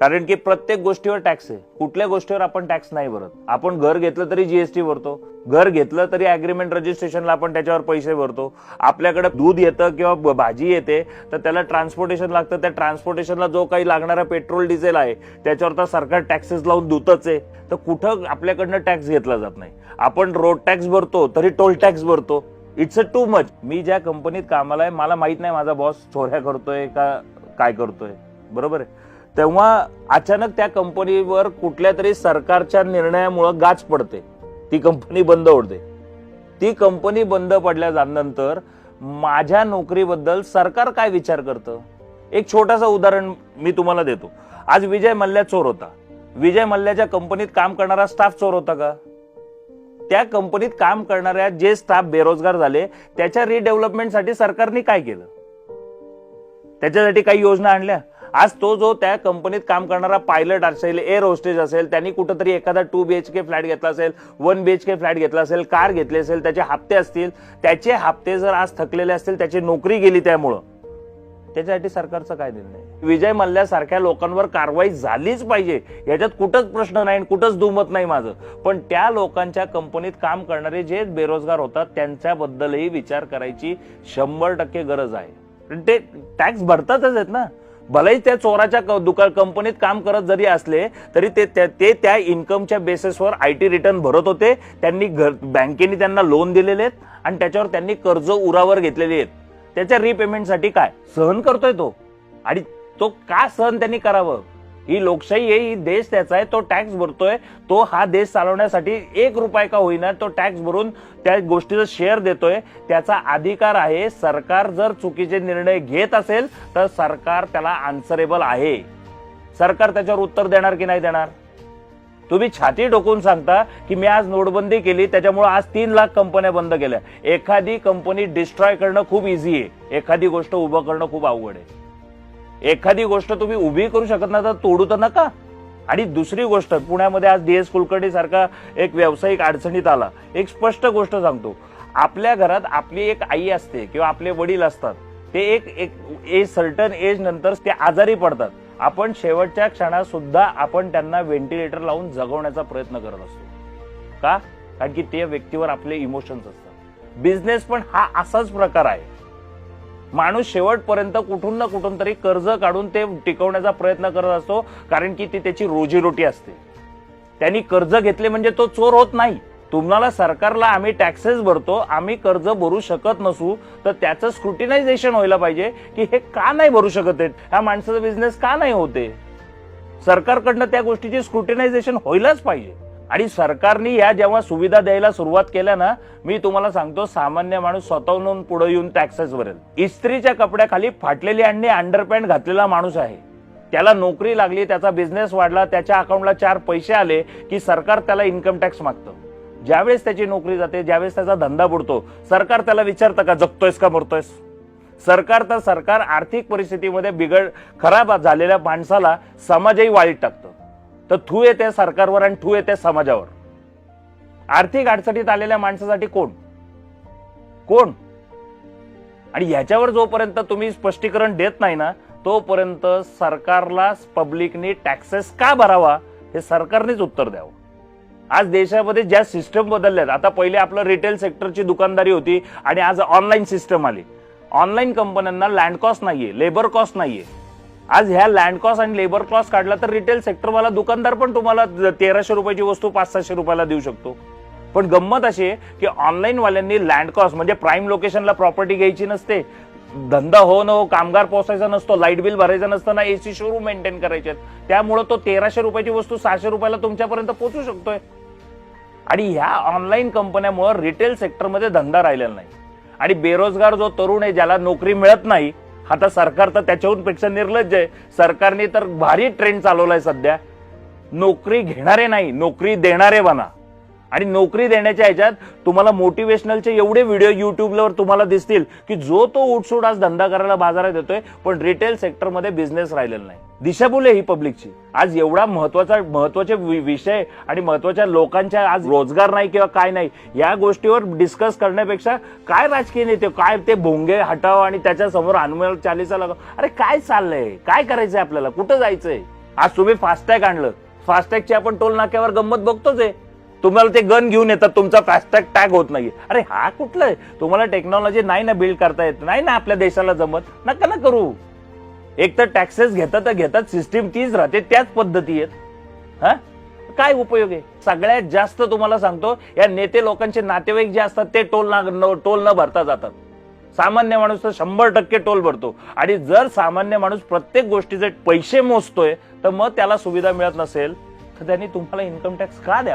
कारण की प्रत्येक गोष्टीवर टॅक्स आहे. कुठल्या गोष्टीवर आपण टॅक्स नाही भरत. आपण घर घेतलं तरी जीएसटी भरतो. घर घेतलं तरी अग्रीमेंट रजिस्ट्रेशनला आपण त्याच्यावर पैसे भरतो. आपल्याकडे दूध येतं किंवा भाजी येते तर त्याला ट्रान्सपोर्टेशन लागतं. त्या ट्रान्सपोर्टेशनला जो काही लागणारा पेट्रोल डिझेल आहे त्याच्यावर तर सरकार टॅक्सेस लावून दूतच आहे. तर कुठं आपल्याकडनं टॅक्स घेतला जात नाही. आपण रोड टॅक्स भरतो तरी टोल टॅक्स भरतो. इट्स अ टू मच मी ज्या कंपनीत कामाला आहे मला माहीत नाही माझा बॉस चोऱ्या करतोय का काय करतोय. बरोबर आहे? तेव्हा अचानक त्या कंपनीवर कुठल्या तरी सरकारच्या निर्णयामुळं गाच पडते. ती कंपनी बंद होते. ती कंपनी बंद पडल्या पडल्यानंतर माझ्या नोकरीबद्दल सरकार काय विचार करतं? एक छोटासा उदाहरण मी तुम्हाला देतो. आज विजय मल्ल्या चोर होता. विजय मल्ल्याच्या कंपनीत काम करणारा स्टाफ चोर होता का? त्या कंपनीत काम करणाऱ्या जे स्टाफ बेरोजगार झाले त्याच्या रिडेव्हलपमेंटसाठी सरकारने काय केलं? त्याच्यासाठी काही योजना आणल्या? आज तो जो त्या कंपनीत काम करणारा पायलट असेल एअर होस्टेज असेल त्यांनी कुठंतरी एखादा two B H K flat घेतला असेल one B H K flat घेतला असेल कार घेतली असेल त्याचे हप्ते असतील त्याचे हप्ते जर आज थकलेले असतील त्याची नोकरी गेली त्यामुळं त्याच्यासाठी सरकारचं काय निर्णय? विजय मल्ल्यासारख्या लोकांवर कारवाई झालीच पाहिजे. याच्यात कुठंच प्रश्न नाही आणि कुठंच दुमत नाही माझं. पण त्या लोकांच्या कंपनीत काम करणारे जे बेरोजगार होतात त्यांच्याबद्दलही विचार करायची शंभर टक्के गरज आहे. पण ते टॅक्स भरतातच आहेत ना. भलेही त्या चोराच्या क- कंपनीत काम करत जरी असले तरी ते त्या- ते त्या इन्कमच्या बेसिसवर आय टी रिटर्न भरत होते. त्यांनी घर बँकेने त्यांना लोन दिलेले आहेत आणि त्याच्यावर त्यांनी कर्ज उरावर घेतलेली आहेत. त्याच्या रिपेमेंटसाठी काय? सहन करतोय तो. आणि तो का सहन त्यांनी करावं? ही लोकशाही आहे ही देश त्याचा आहे तो टॅक्स भरतोय तो हा देश चालवण्यासाठी एक रुपये का होईना तो टॅक्स भरून त्या गोष्टीचं शेअर देतोय. त्याचा अधिकार आहे सरकार जर चुकीचे निर्णय घेत असेल तर सरकार त्याला आन्सरेबल आहे. सरकार त्याच्यावर उत्तर देणार की नाही देणार? तुम्ही छाती डोकून सांगता की मी आज नोटबंदी केली त्याच्यामुळे आज तीन लाख कंपन्या बंद केल्या. एखादी कंपनी डिस्ट्रॉय करणं खूप इझी आहे. एखादी गोष्ट उभं करणं खूप अवघड आहे. एखादी गोष्ट तुम्ही उभी करू शकत नाही तर तोडू तर नका. आणि दुसरी गोष्ट पुण्यामध्ये आज डी एस कुलकर्णी सारखा एक व्यावसायिक अडचणीत आला. एक स्पष्ट गोष्ट सांगतो. आपल्या घरात आपली एक आई असते किंवा आपले वडील असतात ते एक एक एज सर्टन एज नंतर ते आजारी पडतात. आपण शेवटच्या क्षणात सुद्धा आपण त्यांना व्हेंटिलेटर लावून जगवण्याचा प्रयत्न करत असतो. का? कारण की त्या व्यक्तीवर आपले इमोशन्स असतात. बिझनेस पण हा असाच प्रकार आहे. माणूस शेवटपर्यंत कुठून ना कुठून तरी कर्ज काढून ते टिकवण्याचा प्रयत्न करत असतो कारण की ती त्याची रोजीरोटी असते. त्यांनी कर्ज घेतले म्हणजे तो चोर होत नाही. तुम्हाला सरकारला आम्ही टॅक्सेस भरतो आम्ही कर्ज भरू शकत नसू तर त्याचं स्क्रुटिनायझेशन व्हायला पाहिजे की हे का नाही भरू शकत आहेत? ह्या माणसाचा बिझनेस का नाही होते? सरकारकडनं त्या गोष्टीची स्क्रुटिनायझेशन व्हायलाच पाहिजे. आणि सरकारने या जेव्हा सुविधा द्यायला सुरुवात केल्या ना मी तुम्हाला सांगतो सामान्य माणूस स्वतःहून पुढे येऊन टॅक्सेस भरेल. इस्त्रीच्या कपड्याखाली फाटलेली आणि अंडरपॅन्ट घातलेला माणूस आहे. त्याला नोकरी लागली त्याचा बिझनेस वाढला त्याच्या अकाउंटला चार पैसे आले की सरकार त्याला इन्कम टॅक्स मागतं. ज्यावेळेस त्याची नोकरी जाते ज्यावेळेस त्याचा धंदा बुडतो सरकार त्याला विचारतं का जगतोयस का मरतोयस? सरकार तर सरकार आर्थिक परिस्थितीमध्ये बिघड खराब झालेल्या माणसाला समाजही वाईट टाकतं. तर थू येते सरकारवर आणि थू येते समाजावर. आर्थिक अडचणीत आलेल्या माणसासाठी कोण? कोण? आणि ह्याच्यावर जोपर्यंत तुम्ही स्पष्टीकरण देत नाही ना तोपर्यंत सरकारला पब्लिकने टॅक्सेस का भरावा हे सरकारनेच उत्तर द्यावं. आज देशामध्ये ज्या सिस्टम बदलल्यात आता पहिले आपलं रिटेल सेक्टरची दुकानदारी होती आणि आज ऑनलाईन सिस्टम आली. ऑनलाईन कंपन्यांना लँड कॉस्ट नाहीये लेबर कॉस्ट नाहीये. आज ह्या लँड कॉस्ट आणि लेबर कॉस्ट काढला तर रिटेल सेक्टरवाला दुकानदार पण तुम्हाला तेराशे रुपयाची वस्तू पाच सहाशे रुपयाला देऊ शकतो. पण गंमत अशी आहे की ऑनलाईनवाल्यांनी लँड कॉस्ट म्हणजे प्राईम लोकेशनला प्रॉपर्टी घ्यायची नसते. धंदा हो न हो कामगार पोसायचा नसतो लाइट बिल भरायचं नसतं ना एसी शोरूम मेंटेन करायचे त्यामुळं तो तेराशे रुपयाची वस्तू सहाशे रुपयाला तुमच्यापर्यंत पोहोचू शकतोय. आणि ह्या ऑनलाईन कंपन्यामुळे रिटेल सेक्टरमध्ये धंदा राहिलेला नाही. आणि बेरोजगार जो तरुण आहे ज्याला नोकरी मिळत नाही आता सरकार तर त्याच्याहून पेक्षा निर्लज्ज आहे. सरकारने तर भारी ट्रेंड चालवलाय सध्या. नोकरी घेणारे नाही नोकरी देणारे बना. आणि नोकरी देण्याच्या ह्याच्यात तुम्हाला मोटिवेशनलचे एवढे व्हिडिओ युट्यूबवर तुम्हाला दिसतील की जो तो उठसूट आज धंदा करायला बाजारात येतोय पण रिटेल सेक्टरमध्ये बिझनेस राहिलेला नाही. दिशाभूल आहे ही पब्लिकची आज एवढा महत्त्वाचा महत्त्वाचे विषय आणि महत्त्वाच्या लोकांच्या आज रोजगार नाही किंवा काय नाही या गोष्टीवर डिस्कस करण्यापेक्षा काय राजकीय नेते काय ते भोंगे हटाव आणि त्याच्यासमोर हनुमान चालीसा लागाव. अरे काय चाललंय? काय करायचंय आपल्याला? कुठं जायचंय? आज तुम्ही फास्टॅग आणलं. फास्टॅगची आपण टोल नाक्यावर गंमत बघतोच आहे. तुम्हाला ते गन घेऊन येतात तुमचा फास्टॅग टॅग होत नाही. अरे हा कुठला आहे? तुम्हाला टेक्नॉलॉजी नाही ना बिल्ड करता येत नाही ना आपल्या देशाला जमत नका ना करू. एक तर टॅक्सेस घेतात तर घेतात सिस्टीम तीच राहते त्याच पद्धती आहेत. हा? काय उपयोग आहे? सगळ्यात जास्त तुम्हाला सांगतो या नेते लोकांचे नातेवाईक जे असतात ते टोल ना टोल न भरता जातात. सामान्य माणूस तर शंभर टक्के टोल भरतो. आणि जर सामान्य माणूस प्रत्येक गोष्टीचे पैसे मोजतोय तर मग त्याला सुविधा मिळत नसेल तर त्यांनी तुम्हाला इन्कम टॅक्स का द्यावा?